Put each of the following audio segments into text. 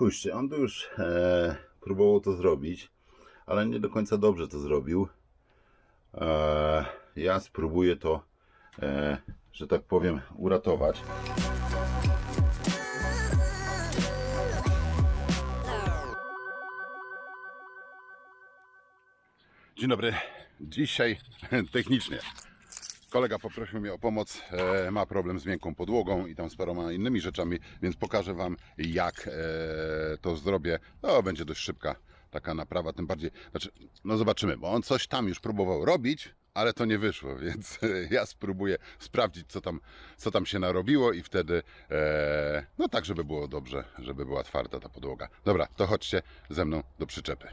Spójrzcie, on tu już e, próbował to zrobić, ale nie do końca dobrze to zrobił. E, ja spróbuję to, e, że tak powiem, uratować. Dzień dobry. Dzisiaj technicznie. Kolega poprosił mnie o pomoc, e, ma problem z miękką podłogą i tam z paroma innymi rzeczami, więc pokażę Wam jak e, to zrobię. To będzie dość szybka taka naprawa, tym bardziej, znaczy, no zobaczymy, bo on coś tam już próbował robić, ale to nie wyszło, więc e, ja spróbuję sprawdzić, co tam, co tam się narobiło i wtedy, e, no tak, żeby było dobrze, żeby była twarda ta podłoga. Dobra, to chodźcie ze mną do przyczepy.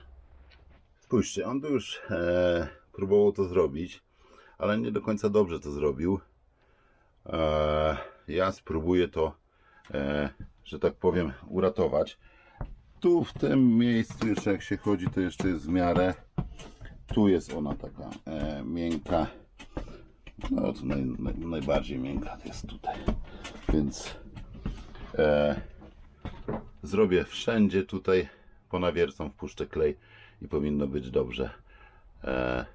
Spójrzcie, on tu już e, próbował to zrobić, ale nie do końca dobrze to zrobił. E, ja spróbuję to, e, że tak powiem, uratować. Tu w tym miejscu jeszcze jak się chodzi, to jeszcze jest w miarę. Tu jest ona taka e, miękka. No to naj, naj, najbardziej miękka jest tutaj. Więc e, zrobię wszędzie tutaj ponawiercą, wpuszczę klej i powinno być dobrze. E,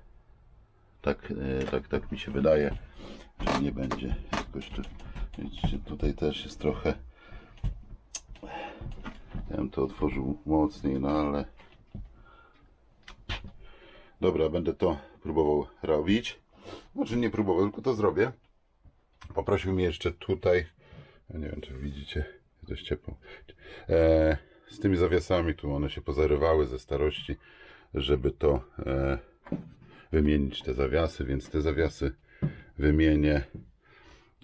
tak, e, tak, tak mi się wydaje, że nie będzie jakoś tu, widzicie, tutaj też jest trochę ja bym to otworzył mocniej, no ale dobra, będę to próbował robić. Znaczy nie próbował, tylko to zrobię. Poprosił mnie jeszcze tutaj nie wiem czy widzicie dość ciepło. E, z tymi zawiasami tu one się pozarywały ze starości żeby to e, wymienić te zawiasy, więc te zawiasy wymienię.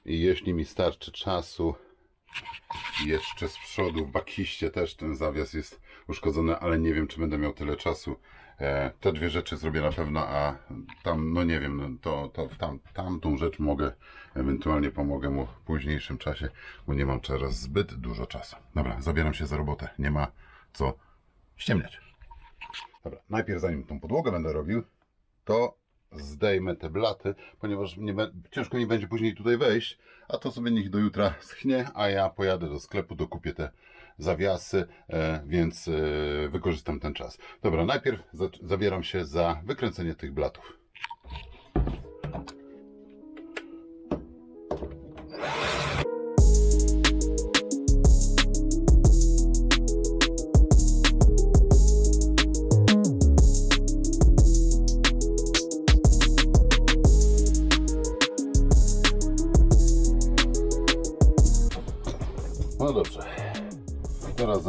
I jeśli mi starczy czasu jeszcze z przodu w bakiście też ten zawias jest uszkodzony, ale nie wiem czy będę miał tyle czasu. E, te dwie rzeczy zrobię na pewno, a tam no nie wiem, to, to tam, tamtą rzecz mogę ewentualnie pomogę mu w późniejszym czasie, bo nie mam teraz zbyt dużo czasu. Dobra, zabieram się za robotę, nie ma co ściemniać. Dobra, najpierw zanim tą podłogę będę robił, to zdejmę te blaty, ponieważ nie, ciężko mi będzie później tutaj wejść, a to sobie niech do jutra schnie, a ja pojadę do sklepu, dokupię te zawiasy, e, więc e, wykorzystam ten czas. Dobra, najpierw za, zabieram się za wykręcenie tych blatów.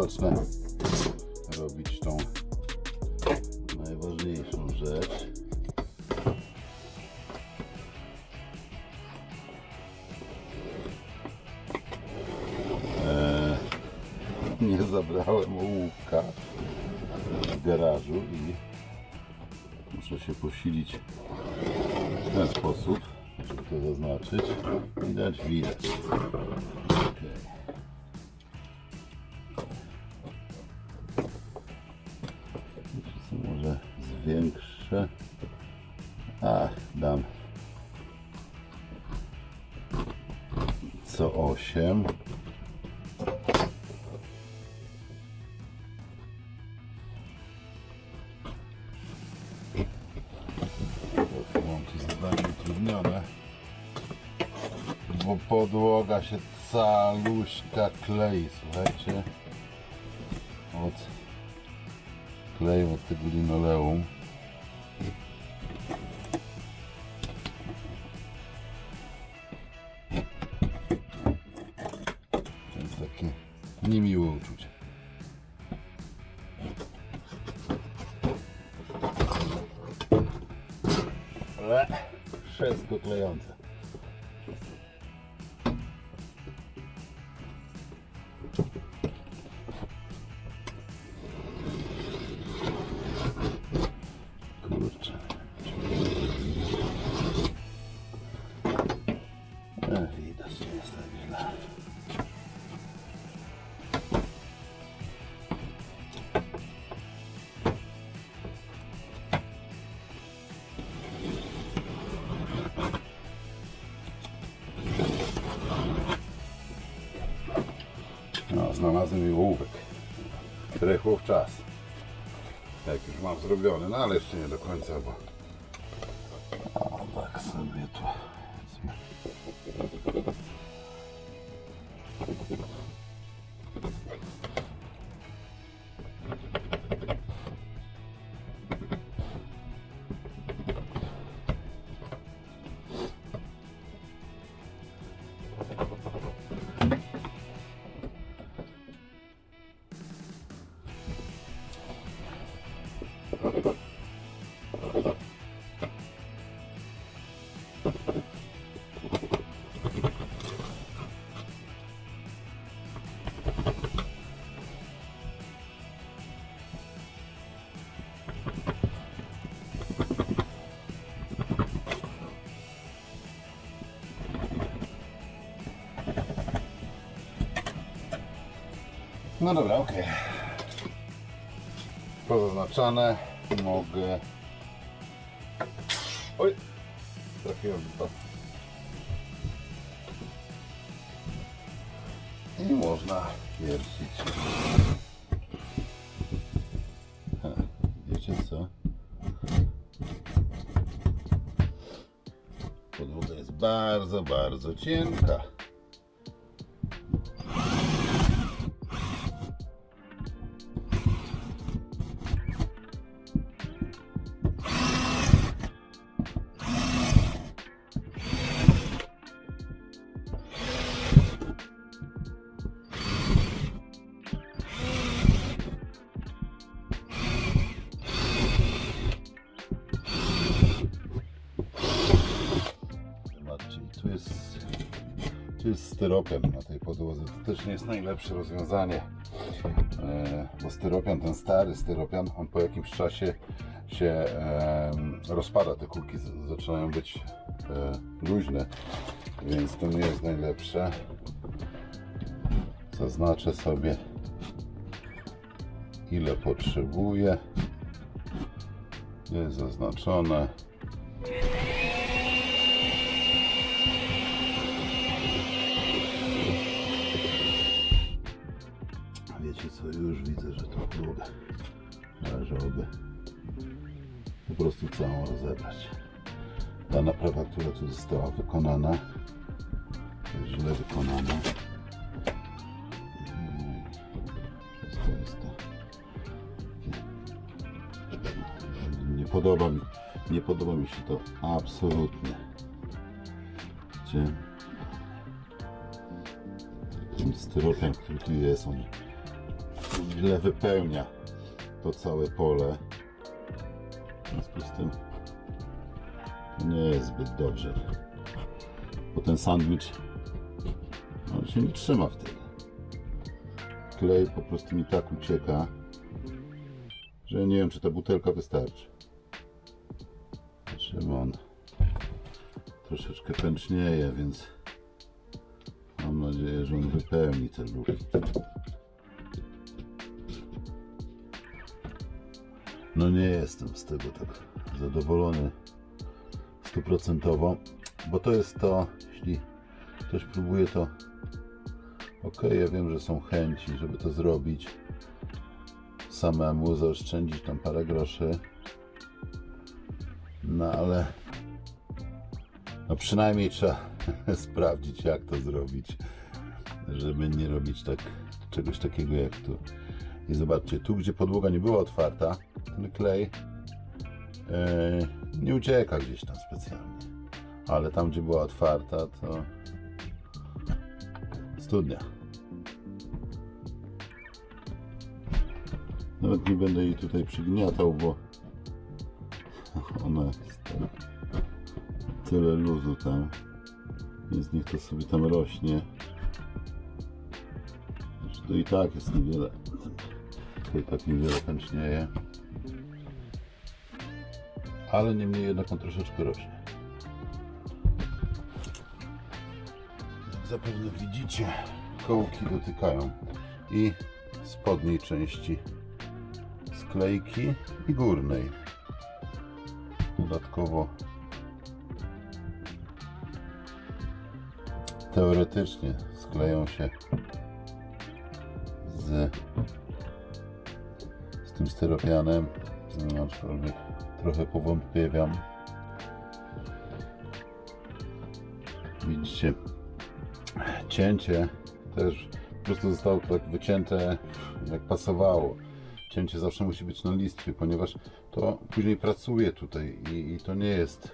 Zacznę robić tą najważniejszą rzecz. Eee, nie zabrałem ołówka w garażu i muszę się posilić w ten sposób, żeby to zaznaczyć. Widać, widać. Okej. Co 8. Łączy zadanie utrudnione, bo podłoga się caluśka klei, słuchajcie, od kleju od tego linoleum. Takie niemiłe uczucie. Wszystko klejące. Znalazłem jej ołówek. rychło w czas. Jak już mam zrobiony, no ale jeszcze nie do końca, bo No dobra, okej. Pozaznaczane mogę. Oj! Trafiłem w to. I można wiercić. Ha, Wiecie co? Podłoga jest bardzo, bardzo cienka. Styropian na tej podłodze. To też nie jest najlepsze rozwiązanie, e, bo styropian, ten stary styropian, on po jakimś czasie się rozpada. Te kulki zaczynają być e, luźne, więc to nie jest najlepsze. Zaznaczę sobie ile potrzebuję. Jest zaznaczone. Co, już widzę, że tą podłogę należałoby po prostu całą rozebrać. Ta naprawa, która tu została wykonana, jest źle wykonana. Przez to jest to. Nie podoba mi, nie podoba mi się to absolutnie. Gdzie ten styropian, który tu jest, on źle wypełnia to całe pole. W związku z tym nie jest zbyt dobrze. Bo ten sandwich on się nie trzyma wtedy. Klej po prostu mi tak ucieka, że nie wiem czy ta butelka wystarczy. Szymon troszeczkę pęcznieje, więc mam nadzieję, że on wypełni te luki. No nie jestem z tego tak zadowolony stuprocentowo, bo to jest to, jeśli ktoś próbuje to ok, ja wiem, że są chęci, żeby to zrobić samemu, zaoszczędzić tam parę groszy no ale no przynajmniej trzeba sprawdzić jak to zrobić, żeby nie robić tak, czegoś takiego jak tu. I zobaczcie, tu gdzie podłoga nie była otwarta, ten klej e, nie ucieka gdzieś tam specjalnie. Ale tam gdzie była otwarta to studnia. Nawet nie będę jej tutaj przygniatał, bo ona jest tyle luzu tam więc niech to sobie tam rośnie to i tak jest niewiele to i tak niewiele pęcznieje ale niemniej jednak on troszeczkę rośnie. Jak zapewne widzicie kołki dotykają i spodniej części sklejki i górnej. Dodatkowo teoretycznie skleją się z tym styropianem, aczkolwiek trochę powątpiewam. Widzicie, cięcie też po prostu zostało tak wycięte jak pasowało. Cięcie zawsze musi być na listwie, ponieważ to później pracuje tutaj i, i to nie jest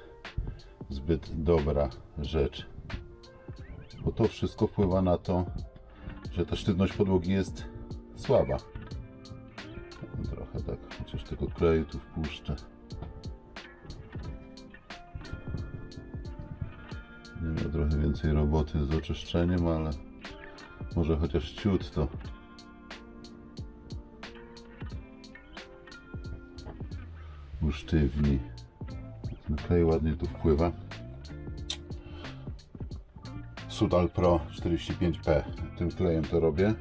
zbyt dobra rzecz. Bo to wszystko wpływa na to, że ta sztywność podłogi jest słaba. Trochę tak, chociaż tego kleju tu wpuszczę. Nie miał trochę więcej roboty z oczyszczeniem, ale może chociaż ciut to usztywni. Ten klej ładnie tu wpływa. Sudal Pro 45P. Tym klejem to robię.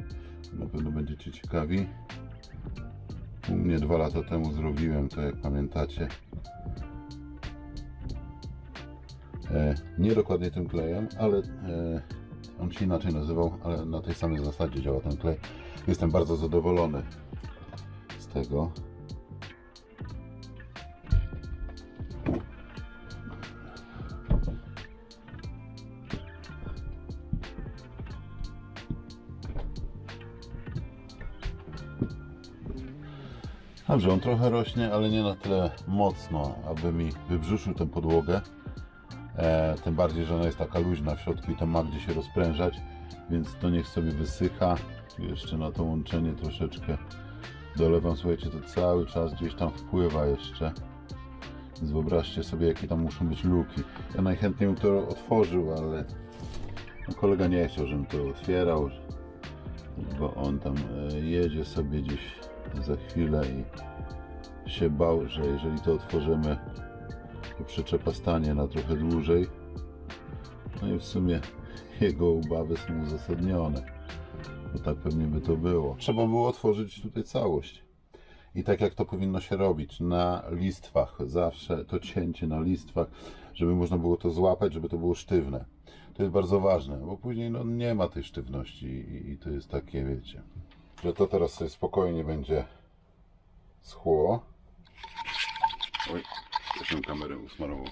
Na pewno będziecie ciekawi. U mnie dwa lata temu zrobiłem to, jak pamiętacie. E, nie dokładnie tym klejem, ale e, on się inaczej nazywał, ale na tej samej zasadzie działa ten klej. Jestem bardzo zadowolony z tego. Dobrze, on trochę rośnie, ale nie na tyle mocno, aby mi wybrzuszył tę podłogę. E, tym bardziej, że ona jest taka luźna w środku i tam ma gdzie się rozprężać, więc to niech sobie wysycha. Jeszcze na to łączenie troszeczkę dolewam. Słuchajcie, to cały czas gdzieś tam wpływa jeszcze. Więc wyobraźcie sobie, jakie tam muszą być luki. Ja najchętniej bym to otworzył, ale no, kolega nie chciał, żebym to otwierał, bo on tam e, jedzie sobie gdzieś za chwilę i się bał, że jeżeli to otworzymy, to przyczepa stanie na trochę dłużej. No i w sumie jego obawy są uzasadnione, bo tak pewnie by to było. Trzeba było otworzyć tutaj całość. I tak jak to powinno się robić, na listwach, zawsze to cięcie na listwach, żeby można było to złapać, żeby to było sztywne. To jest bardzo ważne, bo później no, nie ma tej sztywności i, i to jest takie, wiecie, że to teraz sobie spokojnie będzie schło. Oj, się kamerę usmarował.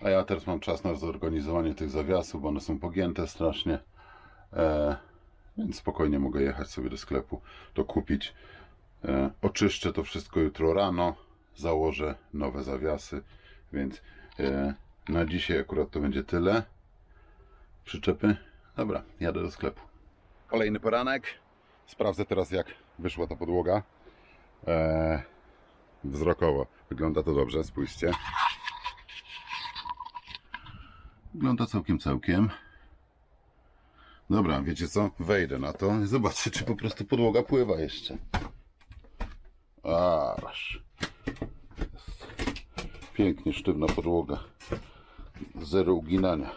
A ja teraz mam czas na zorganizowanie tych zawiasów, bo one są pogięte strasznie. E, więc spokojnie mogę jechać sobie do sklepu, to kupić. E, oczyszczę to wszystko jutro rano, założę nowe zawiasy, więc e, na dzisiaj akurat to będzie tyle. Przyczepy. Dobra, jadę do sklepu. Kolejny poranek. Sprawdzę teraz jak wyszła ta podłoga. E, wzrokowo. Wygląda to dobrze, spójrzcie. Wygląda całkiem, całkiem. Dobra, wiecie co? Wejdę na to i zobaczę, czy po prostu podłoga pływa jeszcze. Aż. Jest pięknie sztywna podłoga. Zero uginania.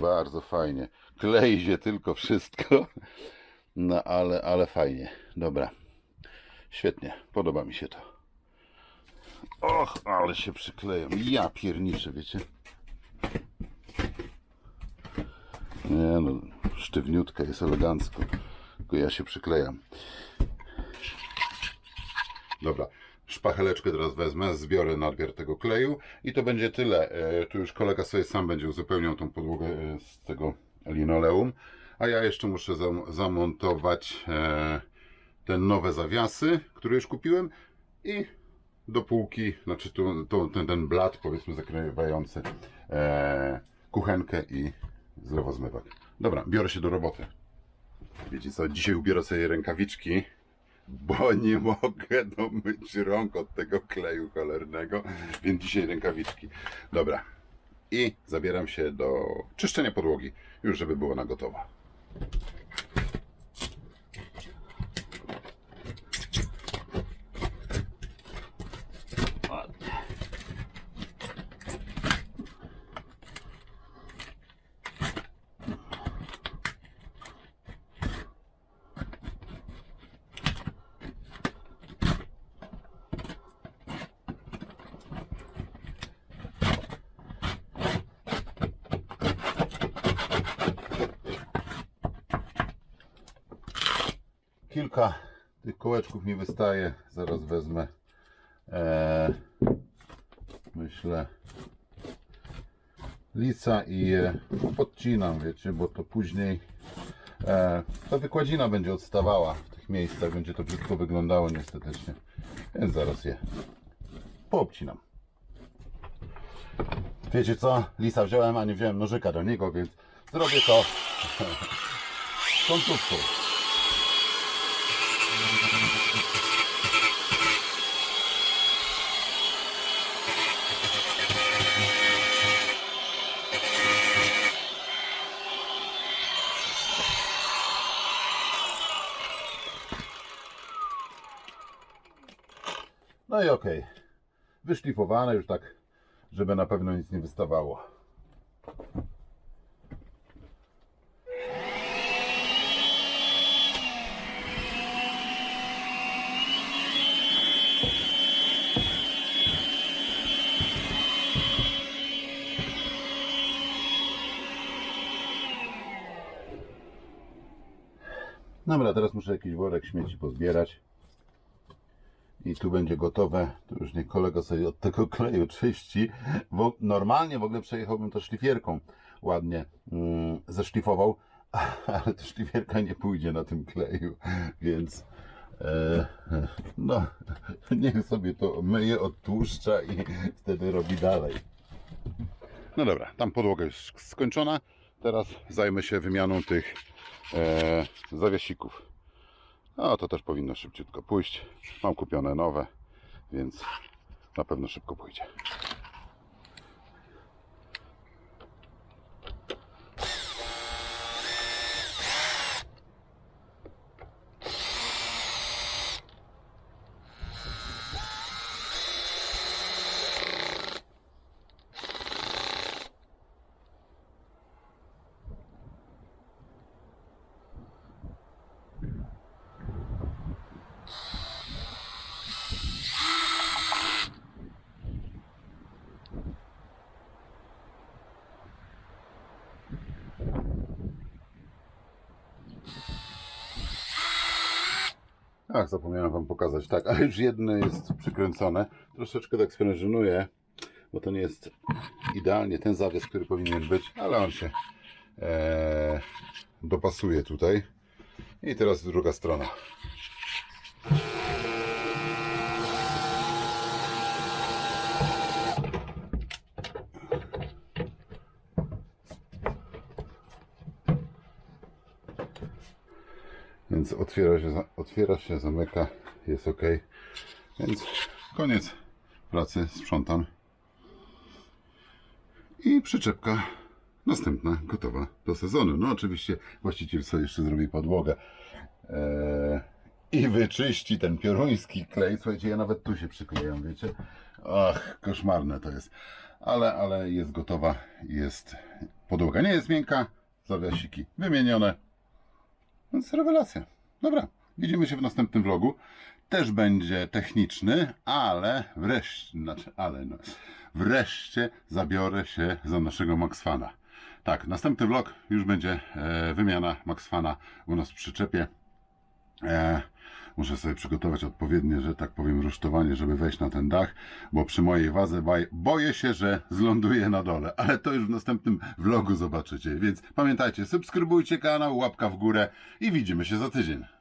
Bardzo fajnie. Klei się tylko wszystko. No ale, ale fajnie. Dobra. Świetnie. Podoba mi się to. Och, ale się przykleją. Ja pierniczę, wiecie. Nie no, sztywniutka jest elegancko. Tylko ja się przyklejam. Dobra, szpacheleczkę teraz wezmę, zbiorę nadmiar tego kleju i to będzie tyle. E, Tu już kolega sobie sam będzie uzupełniał tą podłogę e, z tego linoleum, a ja jeszcze muszę zam- zamontować e, te nowe zawiasy, które już kupiłem i do półki, znaczy tu, ten, ten blat powiedzmy zakrywający e, kuchenkę i zlewozmywak. Dobra, biorę się do roboty. Wiecie co, dzisiaj ubiorę sobie rękawiczki, bo nie mogę domyć rąk od tego kleju cholernego, więc dzisiaj rękawiczki. Dobra, i zabieram się do czyszczenia podłogi, już żeby było na gotowo. Tych kołeczków mi wystaje. Zaraz wezmę. E, myślę lica i je podcinam, wiecie, bo to później e, ta wykładzina będzie odstawała w tych miejscach, będzie to brzydko wyglądało niestetycznie. Więc zaraz je poobcinam. Wiecie co? Lisa wziąłem, a nie wziąłem nożyka do niego, więc zrobię to końcówką. No i okej. Wyszlifowane już tak, żeby na pewno nic nie wystawało. Dobra, teraz muszę jakiś worek śmieci pozbierać. I tu będzie gotowe. Tu już niech kolega sobie od tego kleju czyści. Bo normalnie w ogóle przejechałbym to szlifierką ładnie mm, zeszlifował, ale to szlifierka nie pójdzie na tym kleju, więc e, no, niech sobie to myje, odtłuszcza i wtedy robi dalej. No dobra, tam podłoga już skończona. Teraz zajmę się wymianą tych e, zawiesików. No to też powinno szybciutko pójść. Mam kupione nowe, więc na pewno szybko pójdzie. Ach, zapomniałem Wam pokazać. Tak, ale już jedno jest przykręcone. Troszeczkę tak sprężynuję, bo to nie jest idealnie ten zawies, który powinien być, ale on się e, dopasuje tutaj. I teraz druga strona. Więc otwiera się, otwiera się, zamyka, jest ok. Więc koniec pracy, sprzątam. I przyczepka następna, gotowa do sezonu. No oczywiście właściciel sobie jeszcze zrobi podłogę. Eee, I wyczyści ten pioruński klej. Słuchajcie, ja nawet tu się przyklejam, wiecie. Ach, koszmarne to jest. Ale, ale jest gotowa, jest podłoga. Nie jest miękka, zawiasiki wymienione. Więc rewelacja. Dobra, widzimy się w następnym vlogu. Też będzie techniczny, ale wreszcie, znaczy, ale no, wreszcie zabiorę się za naszego Maxfana. Tak, następny vlog już będzie e, wymiana Maxfana u nas w przyczepie. E, muszę sobie przygotować odpowiednie, że tak powiem, rusztowanie, żeby wejść na ten dach, bo przy mojej wadze baj- boję się, że zląduję na dole, ale to już w następnym vlogu zobaczycie. Więc pamiętajcie, subskrybujcie kanał, łapka w górę i widzimy się za tydzień.